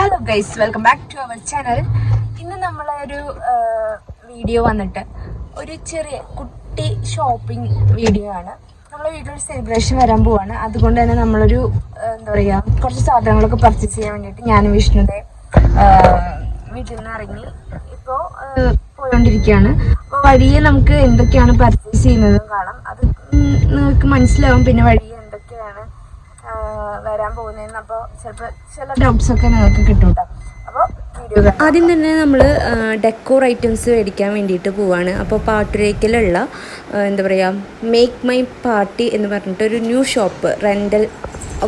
Hello guys welcome back to our channel ഇന്ന് നമ്മളൊരു video വന്നിട്ട് ഒരു ചെറിയ കുട്ടി ഷോപ്പിംഗ് വീഡിയോ ആണ്. നമ്മൾ വീട്ടിലൊരു സെലിബ്രേഷൻ വരാൻ പോവാണ്. അതുകൊണ്ട് തന്നെ നമ്മളൊരു എന്താ പറയുക കുറച്ച് സാധനങ്ങളൊക്കെ പർച്ചേസ് ചെയ്യാൻ വേണ്ടിയിട്ട് ഞാനും വിഷ്ണുടെ വീട്ടിൽ നിന്ന് ഇറങ്ങി. ഇപ്പോൾ പോയിക്കൊണ്ടിരിക്കുകയാണ് അപ്പോൾ വഴിയെ നമുക്ക് എന്തൊക്കെയാണ് പർച്ചേസ് ചെയ്യുന്നതെന്ന് കാണാം. അത് നിങ്ങൾക്ക് മനസ്സിലാവും. പിന്നെ ആഹ് വരാൻ പോകുന്നതെന്ന് അപ്പോൾ ചിലപ്പോൾ ചില ഡൗട്ട്സ് ഒക്കെ നിങ്ങൾക്ക് കിട്ടും. കേട്ടോ അപ്പോൾ ആദ്യം തന്നെ നമ്മൾ ഡെക്കോർ ഐറ്റംസ് മേടിക്കാൻ വേണ്ടിയിട്ട് പോവാണ്. അപ്പോൾ പാട്ടുരേക്കലുള്ള എന്താ പറയുക മേക്ക് മൈ പാർട്ടി എന്ന് പറഞ്ഞിട്ട് ഒരു ന്യൂ ഷോപ്പ് റെന്റൽ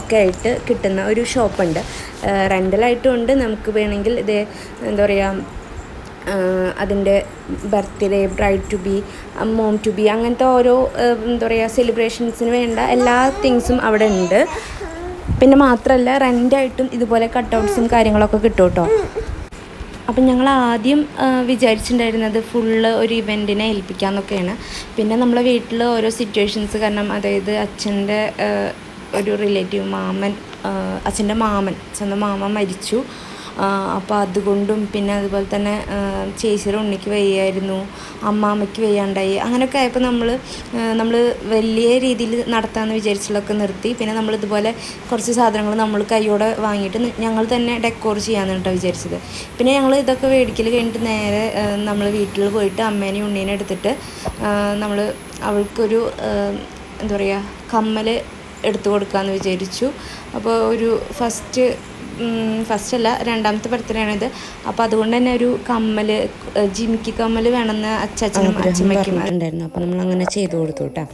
ഒക്കെ ആയിട്ട് കിട്ടുന്ന ഒരു ഷോപ്പുണ്ട് റെന്റലായിട്ടും ഉണ്ട് നമുക്ക് വേണമെങ്കിൽ ഇത് എന്താ പറയുക അതിന്റെ birthday bride to be mom to be അങ്ങനത്തെ ഓരോ എന്താ പറയുക സെലിബ്രേഷൻസിന് വേണ്ട എല്ലാ തിങ്സും അവിടെ ഉണ്ട്. പിന്നെ മാത്രമല്ല റെന്റായിട്ടും ഇതുപോലെ കട്ടൗട്ട്സും കാര്യങ്ങളൊക്കെ കിട്ടും കേട്ടോ അപ്പം ഞങ്ങൾ ആദ്യം വിചാരിച്ചിട്ടുണ്ടായിരുന്നത് ഫുള്ള് ഒരു ഇവന്റിനെ ഏൽപ്പിക്കാമെന്നൊക്കെയാണ് പിന്നെ നമ്മളെ വീട്ടിൽ ഓരോ സിറ്റുവേഷൻസ് കാരണം അതായത് അച്ഛന്റെ ഒരു റിലേറ്റീവ് മാമൻ അച്ഛന്റെ മാമൻ സ്വന്തം മാമൻ മരിച്ചു. അപ്പോൾ അതുകൊണ്ടും പിന്നെ അതുപോലെ തന്നെ ചേച്ചിയുടെ ഉണ്ണിക്ക് വയ്യായിരുന്നു അമ്മാമ്മയ്ക്ക് വയ്യാണ്ടായി അങ്ങനെയൊക്കെ ആയപ്പോൾ നമ്മൾ നമ്മൾ വലിയ രീതിയിൽ നടത്താമെന്ന് വിചാരിച്ചുള്ളതൊക്കെ നിർത്തി പിന്നെ നമ്മൾ ഇതുപോലെ കുറച്ച് സാധനങ്ങൾ നമ്മൾ കൈയോടെ വാങ്ങിയിട്ട് ഞങ്ങൾ തന്നെ ഡെക്കോർ ചെയ്യാമെന്ന് കേട്ടോ വിചാരിച്ചത്. പിന്നെ ഞങ്ങൾ ഇതൊക്കെ മേടിക്കൽ കഴിഞ്ഞിട്ട് നേരെ നമ്മൾ വീട്ടിൽ പോയിട്ട് അമ്മേനെയും ഉണ്ണീനെ എടുത്തിട്ട് നമ്മൾ അവൾക്കൊരു എന്താ പറയുക കമ്മൽ എടുത്തു കൊടുക്കാമെന്ന് വിചാരിച്ചു. അപ്പോൾ ഒരു ഫസ്റ്റ് ഫസ്റ്റ് അല്ല രണ്ടാമത്തെ ബർത്ത്ഡേ ആണിത് അപ്പോൾ അതുകൊണ്ട് തന്നെ ഒരു കമ്മൽ ജിമിക്ക് കമ്മൽ വേണമെന്ന് അച്ചാച്ചനും അച്ഛമ്മയ്ക്കും ഉണ്ടായിരുന്നു അപ്പോൾ നമ്മൾ അങ്ങനെ ചെയ്തു കൊടുത്തു കേട്ടോ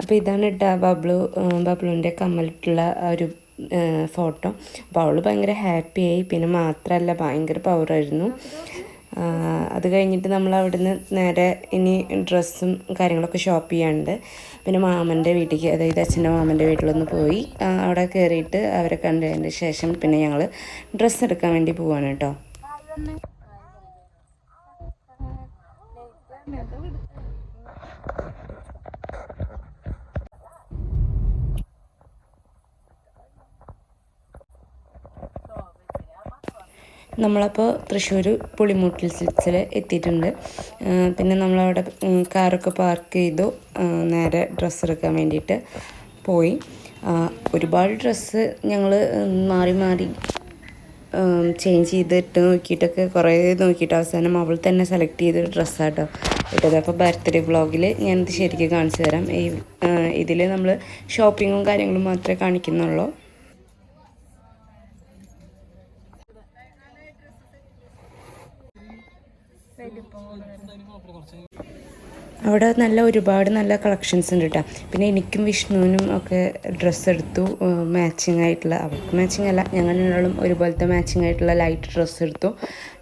അപ്പോൾ ഇതാണ് ഇട്ട ബബ്ലു ബബ്ലുവിന്റെ കമ്മലിട്ടുള്ള ഒരു ഫോട്ടോ. അപ്പോൾ അവൾ ഭയങ്കര ഹാപ്പിയായി പിന്നെ മാത്രമല്ല ഭയങ്കര പവറായിരുന്നു അത് കഴിഞ്ഞിട്ട് നമ്മൾ അവിടുന്ന് നേരെ ഇനി ഡ്രസ്സും കാര്യങ്ങളൊക്കെ ഷോപ്പ് ചെയ്യാണ്ട് പിന്നെ മാമന്റെ വീട്ടിലേക്ക് അതായത് അച്ഛന്റെ മാമന്റെ വീട്ടിലൊന്ന് പോയി. അവിടെ കയറിയിട്ട് അവരെ കണ്ടതിന് ശേഷം പിന്നെ ഞങ്ങൾ ഡ്രസ്സ് എടുക്കാൻ വേണ്ടി പോവാണ് കേട്ടോ നമ്മളപ്പോൾ തൃശ്ശൂർ പുളിമൂട്ടിൽ സിൽക്സിൽ എത്തിയിട്ടുണ്ട്. പിന്നെ നമ്മളവിടെ കാറൊക്കെ പാർക്ക് ചെയ്തു. നേരെ ഡ്രസ്സ് എടുക്കാൻ വേണ്ടിയിട്ട് പോയി. ഒരുപാട് ഡ്രസ്സ് ഞങ്ങൾ മാറി മാറി ചേഞ്ച് ചെയ്തിട്ട് നോക്കിയിട്ടൊക്കെ കുറേ നോക്കിയിട്ട് അവസാനം അവൾ തന്നെ സെലക്ട് ചെയ്ത ഡ്രസ്സാട്ടോ ഇട്ടത്. അപ്പോൾ ബർത്ത്ഡേ വ്ളോഗിൽ ഞാനിത് ശരിക്കും കാണിച്ചു തരാം. ഈ ഇതിൽ നമ്മൾ ഷോപ്പിങ്ങും കാര്യങ്ങളും മാത്രമേ കാണിക്കുന്നുള്ളൂ. അവിടെ നല്ല ഒരുപാട് നല്ല കളക്ഷൻസ് ഉണ്ട് കേട്ടോ പിന്നെ എനിക്കും വിഷ്ണുവിനും ഒക്കെ ഡ്രസ്സ് എടുത്തു മാച്ചിങ് ആയിട്ടുള്ള അവർക്ക് മാച്ചിങ് അല്ല ഞങ്ങൾ രണ്ടാളും ഒരുപോലത്തെ മാച്ചിങ് ആയിട്ടുള്ള ലൈറ്റ് ഡ്രസ്സ് എടുത്തു.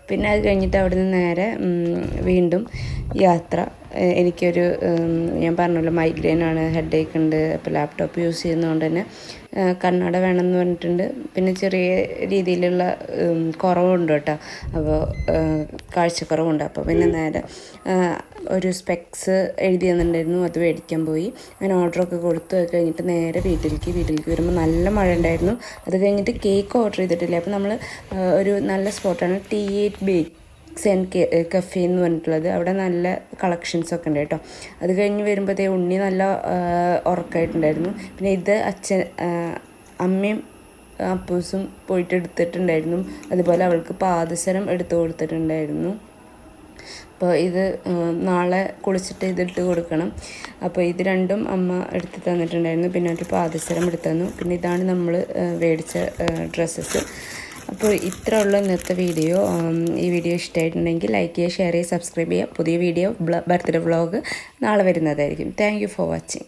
പിന്നെ അത് കഴിഞ്ഞിട്ട് അവിടെ നിന്ന് നേരെ വീണ്ടും യാത്ര എനിക്കൊരു ഞാൻ പറഞ്ഞല്ലോ മൈഗ്രെയിൻ ആണ് ഹെഡ് ഏക്ക് ഉണ്ട് അപ്പോൾ ലാപ്ടോപ്പ് യൂസ് ചെയ്യുന്നതുകൊണ്ട് തന്നെ കണ്ണട വേണമെന്ന് പറഞ്ഞിട്ടുണ്ട്. പിന്നെ ചെറിയ രീതിയിലുള്ള കുറവുണ്ട് കേട്ടോ. അപ്പോൾ കാഴ്ചക്കുറവുണ്ട്. അപ്പോൾ പിന്നെ നേരെ ഒരു സ്പെക്സ് എഴുതി തന്നിട്ടുണ്ടായിരുന്നു അത് മേടിക്കാൻ പോയി. അങ്ങനെ ഓർഡറൊക്കെ കൊടുത്തു കഴിഞ്ഞിട്ട് നേരെ വീട്ടിലേക്ക് വീട്ടിലേക്ക് വരുമ്പോൾ നല്ല മഴ ഉണ്ടായിരുന്നു. അത് കഴിഞ്ഞിട്ട് കേക്ക് ഓർഡർ ചെയ്തിട്ടില്ല? അപ്പോൾ നമ്മൾ ഒരു നല്ല സ്പോട്ടാണ് T eight bake. Zen cafe എന്ന് പറഞ്ഞിട്ടുള്ളത്. അവിടെ നല്ല കളക്ഷൻസ് ഒക്കെ ഉണ്ട് കേട്ടോ. അത് കഴിഞ്ഞ് വരുമ്പോഴത്തേ ഉണ്ണി നല്ല ഉറക്കമായിട്ടുണ്ടായിരുന്നു പിന്നെ ഇത് അച്ഛൻ അമ്മയും അപ്പൂസും പോയിട്ട് എടുത്തിട്ടുണ്ടായിരുന്നു. അതുപോലെ അവൾക്ക് പാദസരം എടുത്തു കൊടുത്തിട്ടുണ്ടായിരുന്നു. അപ്പോൾ ഇത് നാളെ കുളിച്ചിട്ട് ഇതിട്ട് കൊടുക്കണം. അപ്പോൾ ഇത് രണ്ടും അമ്മ എടുത്ത് തന്നിട്ടുണ്ടായിരുന്നു. പിന്നെ ഒരു പാദസരം എടുത്തു തന്നു. പിന്നെ ഇതാണ് നമ്മൾ മേടിച്ച ഡ്രസ്സസ് അപ്പോൾ ഇത്ര ഉള്ള ഇന്നത്തെ വീഡിയോ. ഈ വീഡിയോ ഇഷ്ടമായിട്ടുണ്ടെങ്കിൽ ലൈക്ക് ചെയ്യുക ഷെയർ ചെയ്യുക സബ്സ്ക്രൈബ് ചെയ്യുക. പുതിയ വീഡിയോ ബർത്ത്ഡേ വ്ളോഗ് നാളെ വരുന്നതായിരിക്കും. Thank for watching